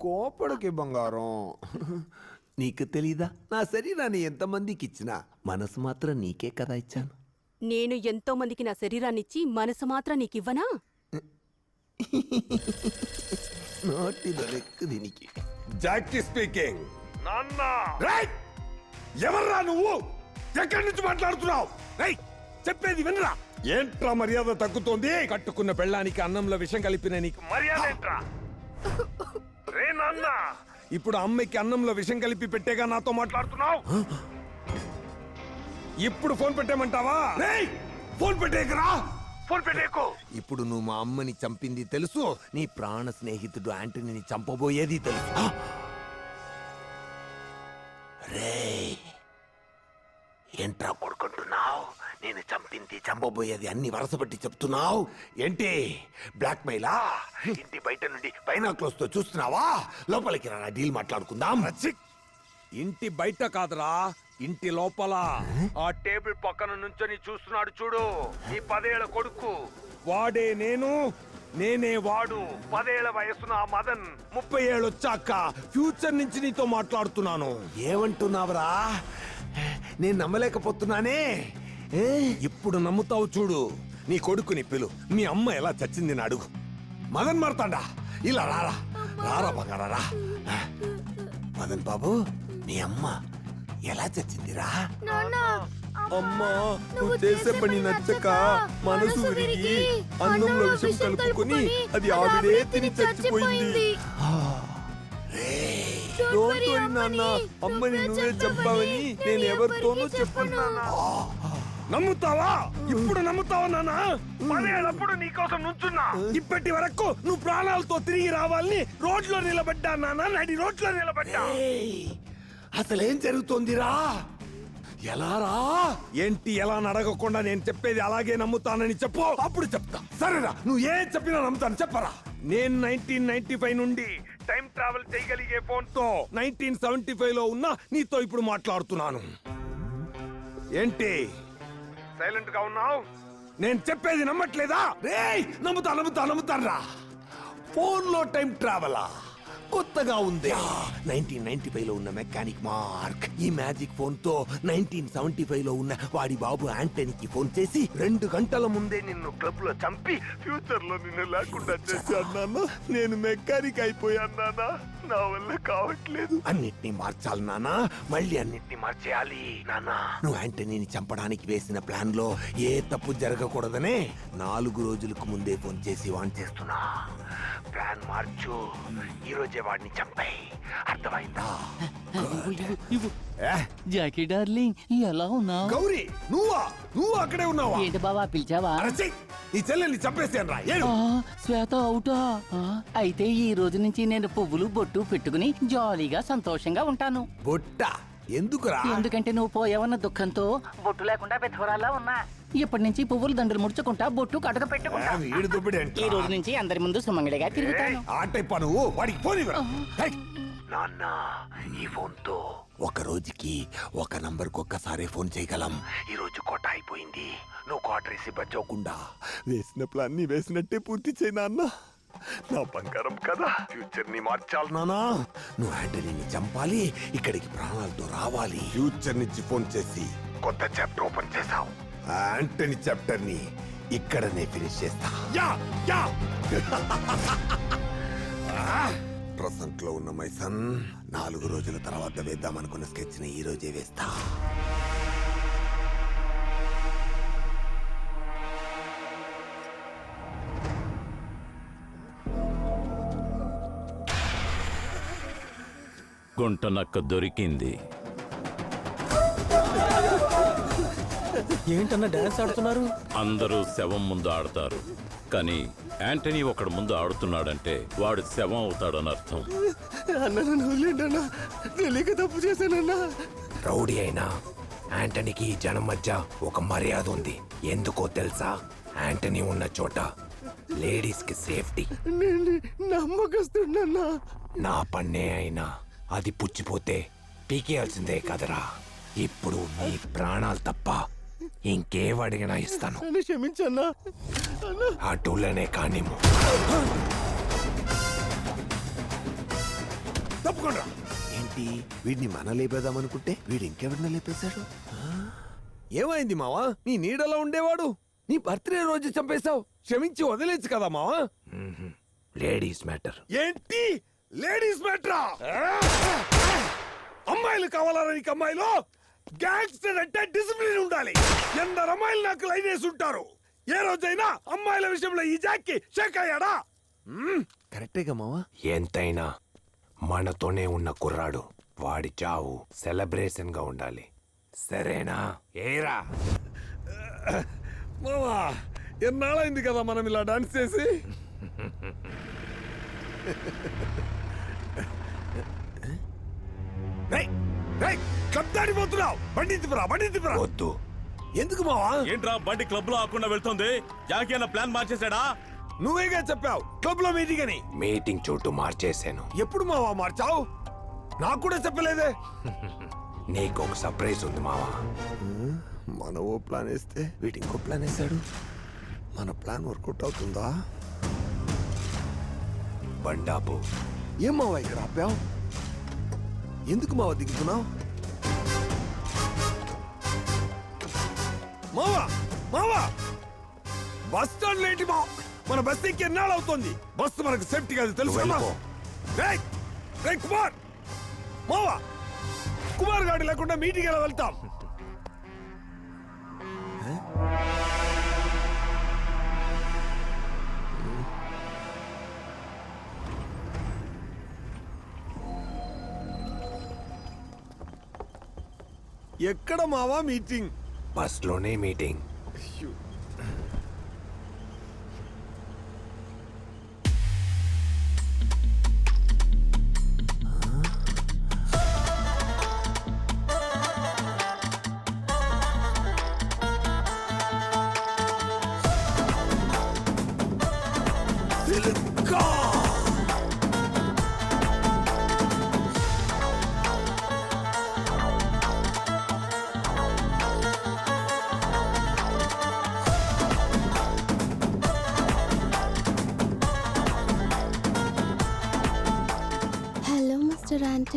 కోపడికి బంగారం. నీకు తెలీదా? నా శరీరాన్ని ఎంతమందికి ఇచ్చినా మనసు మాత్రం నీకే కదా ఇచ్చాను. నేను ఎంతో మందికి నా శరీరాన్నిచ్చి మనసు మాత్రం నీకివ్వనా? నోటి దొరెక్కు దీనికి. Jackie speaking. నాన్న! ఎవర్రా నువ్వు? ఎక్కడి నుంచి మాట్లాడుతున్నావు? రేయ్! చెప్పేది వినరా? ఏంట్రా మర్యాద తగ్గుతోంది? కట్టుకున్న పెళ్ళానికి అన్నంలో విషం కలిపిన నీకు మర్యాద ఏంట్రా? రే నాన్న! ఇప్పుడు అమ్మాయికి అన్నంలో విషం కలిపి పెట్టేగా నాతో మాట్లాడుతున్నావు? ఇప్పుడు ఫోన్ పెట్టేమంటావా రేయ్! ఫోన్ పెట్టేకరా ఫోన్ పెట్టేకో ఇప్పుడు నువ్వు మా అమ్మని చంపింది తెలుసు నీ ప్రాణ స్నేహితుడు యాంటనీని చంపబోయేది తెలుసు. రే ఏంట్రా పడుకుంటున్నావు నేను చంపింది చంపబోయేది అన్ని వరసబట్టి చెప్తున్నావు? ఏంటి? బ్లాక్ మెయిలా ఇంటి బయట నుండి బైనాక్లోస్తో చూస్తున్నావా? లోపలికి రా డీల్ మాట్లాడుకుందాం. ఇంటి బయట కాదురా ఇంటి లోపల. ఆ టేబుల్ పక్కన నుంచొని చూస్తున్నాడు చూడు. ఈ పదేళ్ళ కొడుకు. వాడే నేను నేనే వాడు. పదేళ్ళ వయసున ఆ మదన్. ముప్పై ఏళ్ళు వచ్చాక ఫ్యూచర్ నుంచి నీతో మాట్లాడుతున్నాను. ఏమంటున్నావురా? నేను నమ్మలేకపోతున్నానే? ఇప్పుడు నమ్ముతావు చూడు. నీ కొడుకుని పిలు. మీ అమ్మ ఎలా చచ్చింది అడుగు. మదన్ మారతాండా. ఇలా రారా రారా బంగారా రా. మదన్ బాబు మీ అమ్మ ఎలా చచ్చిందిరా అమ్మా నువ్వు చేసే పని నచ్చక మనసు విరిగి అన్నంలో విషం కలుపుకొని అది ఆవిడే తిని చచ్చిపోయింది. నాన్న. అమ్మని నువ్వే చంపావని నేను ఎవరితోనూ చెప్పను. నమ్ముతావా? ఇప్పుడు నమ్ముతావా నాన్న? పదేళ్ళప్పుడు నీకోసం నుంచున్నా. ఇప్పటి వరకు నువ్వు ప్రాణాలతో తిరిగి రావాలని రోడ్లో నిలబడ్డా నాన్న? నడి రోడ్లో నిలబడ్డా. అసలేం జరుగుతోందిరా? ఎలా రా? ఏంటి ఎలా నడగకుండా నేను చెప్పేది అలాగే నమ్ముతానని చెప్పు. అప్పుడు చెప్తా. సరేరా నువ్వు ఏం చెప్పినా నమ్ముతాను. చెప్పరా? నేను నైన్టీన్ నైన్టీ ఫైవ్ నుండి టైం ట్రావెల్ చేయగలిగే ఫోన్తో నైన్టీన్ సెవెంటీ ఫైవ్లో ఉన్నా నీతో ఇప్పుడు మాట్లాడుతున్నాను. ఏంటి? సైలెంట్గా ఉన్నావు? నేను చెప్పేది నమ్మట్లేదా? రే నమ్ముతా నమ్ముతా నమ్ముతారా రా ఫోన్లో టైం ట్రావెలా కొత్తగా ఉంది. నైన్టీన్ నైన్టీ ఫైవ్లో ఉన్న మెకానిక్ మార్క్. ఈ మ్యాజిక్ ఫోన్తో నైన్టీన్ సెవెంటీ ఫైవ్లో ఉన్న వాడి బాబు యాంటనీకి ఫోన్ చేసి రెండు గంటల ముందే నిన్ను క్లబ్లో చంపి ఫ్యూచర్లో నిన్ను లేకుండా చేశాను నాన్న నేను మెకానిక్ అయిపోయాను నానా. నా వల్ల కావట్లేదు. అన్నిటిని మార్చాలి నానా. మళ్ళీ అన్నిటిని మార్చేయాలి నానా. నువ్వు యాంటనీని చంపడానికి వేసిన ప్లాన్లో ఏ తప్పు జరగకూడదనే నాలుగు రోజులకు ముందే ఫోన్ చేసి వాన్ చేస్తున్నా. ప్లాన్ మార్చు. ఈ రోజే వాడిని చంపాయి అర్థమైందా? ఏ, జాకీ డార్లింగ్ ఎలా ఉన్నావు? గౌరీ నువ్వా? నువ్వు అక్కడే ఉన్నావా? ఏంటి బావా పిలిచావా? అరచి నీ చెల్లెల్ని చంపేసాను రా ఏడు. ఆ, శ్వేత అవుటా? అయితే ఈ రోజు నుంచి నేను పువ్వులు బొట్టు పెట్టుకుని జాలీగా సంతోషంగా ఉంటాను. బొట్ట? ఎందుకురా? ఎందుకంటే నువ్వు పోయావన్న దుఃఖంతో బొట్టు లేకుండా పెద్దవరాలా ఉన్నా. ఇప్పటి నుంచి పువ్వులు దండలు ముడుచుకుంటా బొట్టు కడక పెట్టుకుంటా. వీడి దుబ్బడి అంటే ఈ రోజు నుంచి అందరి ముందు సుమంగళిగా తిరుగుతాను. ఆటైపా నువ్వు వాడికి హై! నాన్న ఈ ఫోన్తో ఒక రోజుకి ఒక నంబర్కు ఒక్కసారి ఫోన్ చేయగలం. ఈ రోజు కోట అయిపోయింది. నువ్వు కోట రిసీవ్ అవ్వకుండా వేసిన ప్లాన్ని వేసినట్టే పూర్తి చేయి నాన్న. నా బంగారం కదా. ఫ్యూచర్ని మార్చాలి నానా నువ్వు యాంటనీని చంపాలి ఇక్కడికి ప్రాణాలతో రావాలి. ఫ్యూచర్ నుంచి ఫోన్ చేసి. కొత్త చాప్టర్ ఓపెన్ చేసావు యాంటనీ చాప్టర్ని ఇక్కడనే ఫినిష్ చేస్తా. Yeah yeah. ప్రసంట్లో ఉన్న మై సన్ నాలుగు రోజుల తర్వాత వేద్దామనుకున్న స్కెచ్ని ఈ రోజే వేస్తా. గుంట నక్క దొరికింది. ఏంటన్నా డాన్స్ ఆడుతున్నారు? అందరూ శవం ముందు ఆడతారు. కానీ యాంటనీ ఒకడు ముందు ఆడుతున్నాడంటే వాడు శవం అవుతాడని అర్థం. అన్న తెలియక తప్పు చేశానన్నా? రౌడీ అయినా యాంటనీకి ఈ జనం మధ్య ఒక మర్యాద ఉంది. ఎందుకో తెలుసా? యాంటనీ ఉన్న చోట లేడీస్కి సేఫ్టీ. నేను నమ్మకస్తున్నా నా పన్నే అయినా అది పుచ్చిపోతే పీకేయాల్సిందే కదరా. ఇప్పుడు నీ ప్రాణాలు తప్ప ఇంకేం అడిగినా ఇస్తాను. నన్ను క్షమించన్నా అన్నా. అటులనే కానిము తప్పకుండా. ఏంటి? వీడిని మన లేపేద్దాం అనుకుంటే వీడు ఇంకెవరిని లేపేశాడు? ఏమైంది మావా? నీ నీడలో ఉండేవాడు? నీ బర్త్డే రోజు చంపేశావు? క్షమించి వదిలేచ్చు కదా మావా? Ladies matter. ఏంటి? లేడీస్ మ్యాటరా? అమ్మాయిలు కావాలరా నీకు అమ్మాయిలు? గ్యాంగ్స్టర్ అంటే డిసిప్లిన్ ఉండాలి. ఎందరు అమ్మాయిలు నాకు లైన్ వేసి ఉంటారు? ఏ రోజైనా అమ్మాయిల విషయంలో ఈ జాక్కి షేక్ అయ్యాడా? మ్మ్. కరెక్టేగా మావా? ఎంతైనా మనతోనే ఉన్న కుర్రాడు వాడి చావు సెలబ్రేషన్గా ఉండాలి. సరేనా? ఏరా? మావా ఎన్నాళ్ళైంది కదా మనం ఇలా డాన్స్ చేసి? కబ్దాడిపోతున్నావు బండి తిప్పరా బండి తిప్పరా వద్దు. ఎందుకు మావా? ఏంట్రా బండి క్లబ్లో ఆకుండా వెళ్తుంది? జానకి అన్న ప్లాన్ మార్చేశాడా? నువ్వేగా చెప్పావు. క్లబ్లో మీటింగ్ అని. మీటింగ్ చోటు మార్చేశాను. ఎప్పుడు మావా మార్చావు? నాకు కూడా చెప్పలేదే. నీకు ఒక సర్ప్రైజ్ ఉంది మావా. మన ఓ ప్లాన్ వేస్తే వీడు ఇంకో ప్లాన్ వేశాడు. మన ప్లాన్ వర్కౌట్ అవుతుందా? బండాపు. ఏం మావా ఇక్కడ ఆపావు? ఎందుకు మావా దిగుతున్నావు? మావా మావా. బస్ స్టాండ్ లేంటి మా మన బస్ ఎక్కి ఎన్నాళ్ళు అవుతుంది? బస్సు మనకు సేఫ్టీ కాదు తెలుసు కదా వెళ్ళిపో. రేయ్, రేయ్ కుమార్. మావా కుమార్ గాడి లేకుండా మీటింగ్ ఎలా వెళ్తాం? ఎక్కడ మావా మీటింగ్? బస్లోనే మీటింగ్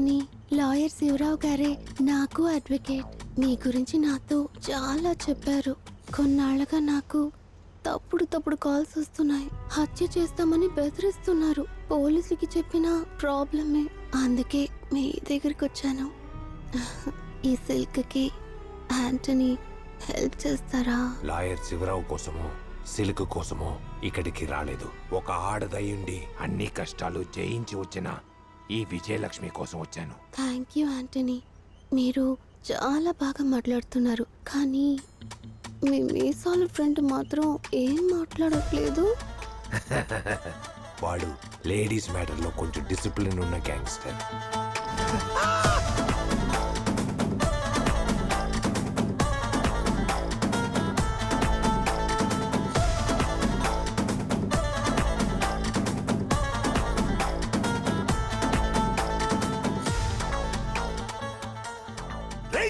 మిస్టర్ లాయర్ శివరావు గారే నాకు అడ్వకేట్. మీ గురించి నాతో చాలా చెప్పారు. కొన్నాళ్ళగా నాకు తప్పుడు తప్పుడు కాల్స్ వస్తున్నాయి. హత్య చేస్తామని బెదిరిస్తున్నారు. పోలీసుకి చెప్పిన ప్రాబ్లమే. అందుకే మీ దగ్గరికి వచ్చాను. ఈ సిల్క్కి యాంటనీ హెల్ప్ చేస్తారా? లాయర్ శివరావు కోసమో సిల్క్ కోసమో ఇక్కడికి రాలేదు. ఒక ఆడదయ్యుండి అన్ని కష్టాలు జయించి వచ్చిన ఈ విజయలక్ష్మి కోసం వచ్చాను. థ్యాంక్ యూ యాంటనీ మీరు చాలా బాగా మాట్లాడుతున్నారు కానీ మీ మీసాల ఫ్రెండ్ మాత్రం ఏం మాట్లాడట్లేదు? వాడు లేడీస్ మ్యాటర్లో కొంచెం డిసిప్లిన్ ఉన్న గ్యాంగ్స్టర్.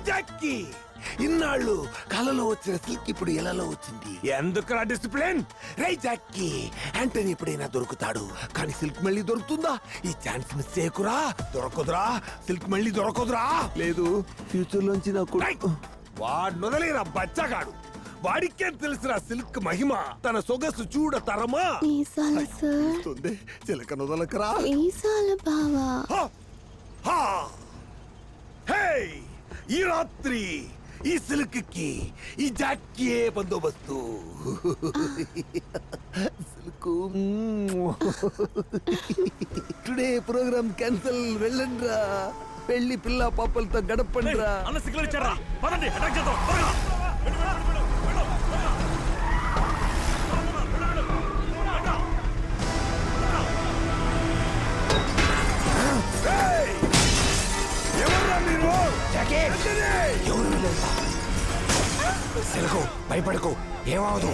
జాక్కీ ఇన్నాళ్ళు కలలో వచ్చిన సిల్క్ ఇప్పుడు ఎలాలో వచ్చింది. ఎందుకురా డిసిప్లిన్? రే జాక్కీ యాంటనీ ఎప్పుడైనా దొరుకుతాడు. కానీ సిల్క్ మళ్ళీ దొరుకుతుందా? ఈ ఛాన్స్ మిస్ చేయకురా. దొరకదురా. సిల్క్ మళ్ళీ దొరకదురా. లేదు ఫ్యూచర్ లోంచి నాకు వాడు మొదలైన బచ్చగాడు. వాడికే తెలిసిన సిల్క్ మహిమ? తన సొగసు చూడ తరమా? చిలక నొదలకరా బావా. హా! హా! హే! ఈ రాత్రి ఈ సిల్క్కి ఈ జాక్కీయే బందోబస్తు. సిల్క్ టుడే ప్రోగ్రామ్ క్యాన్సిల్ వెళ్ళండ్రా. పెళ్ళి పిల్ల పాపలతో గడపండ్రా. అన్న సిగ్నల్ ఇచ్చారా? పదండి అటాక్ చేద్దాం. త్వరగా. ఎవర్రా మీరు ఎవరు? సిల్కు భయపడకు. ఏమవదు.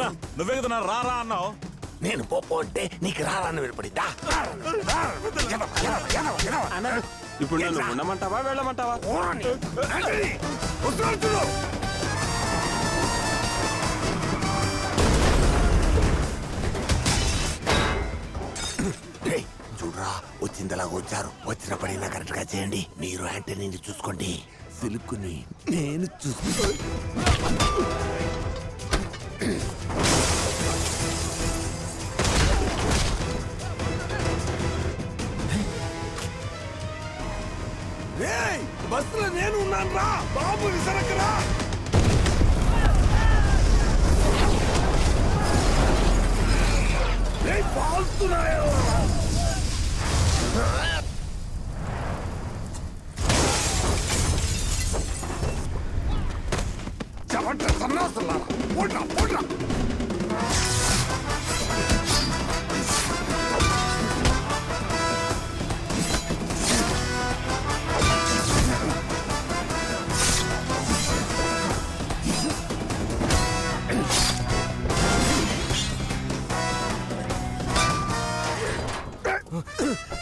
వచ్చారా నువ్వే కదా రారా అన్నావు? నేను పోపో అంటే నీకు రారాన్ని వినపడిద్దా? ఇప్పుడు నన్ను ఉండమంటావా వెళ్ళమంటావా? రేయ్, చూడరా వచ్చిందలాగా వచ్చారు. వచ్చిన పడినా కరెక్ట్గా చేయండి. మీరు యాంటనీని చూసుకోండి. సిలుకుని నేను చూసుకో あ。చెమట సన్నాసులారా పోట్రా పోట్రా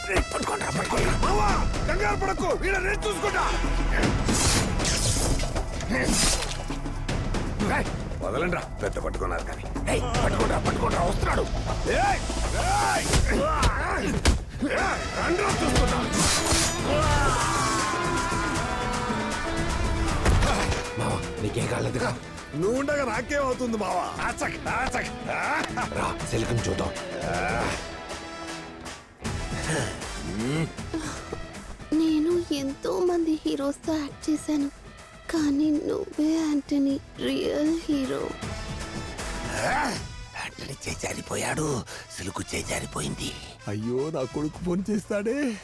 రేయ్, పట్టుకోండిరా పట్టుకోండిరా. మావా కంగారు పడకు వీళ్ళ నేను చూసుకుంటా. రేయ్, వదలండ్రా. పెద్ద పట్టుకున్నారు కానీ. రేయ్, పట్టుకోండిరా పట్టుకోండిరా వస్తున్నాడు. మామ నీకేం కాలేదుగా నువ్వు ఉండగా నాకేమవుతుంది మావా? ఆచక్ ఆచక్. రా సిల్కం చూద్దాం. నేను ఎంతో మంది హీరోస్తో యాక్ట్ చేశాను. కానీ నువ్వే యాంటనీ రియల్ హీరో. యాంటనీ చేజారిపోయాడు. సిలుకు చేజారిపోయింది. అయ్యో నా కొడుకు ఫోన్ చేస్తాడే.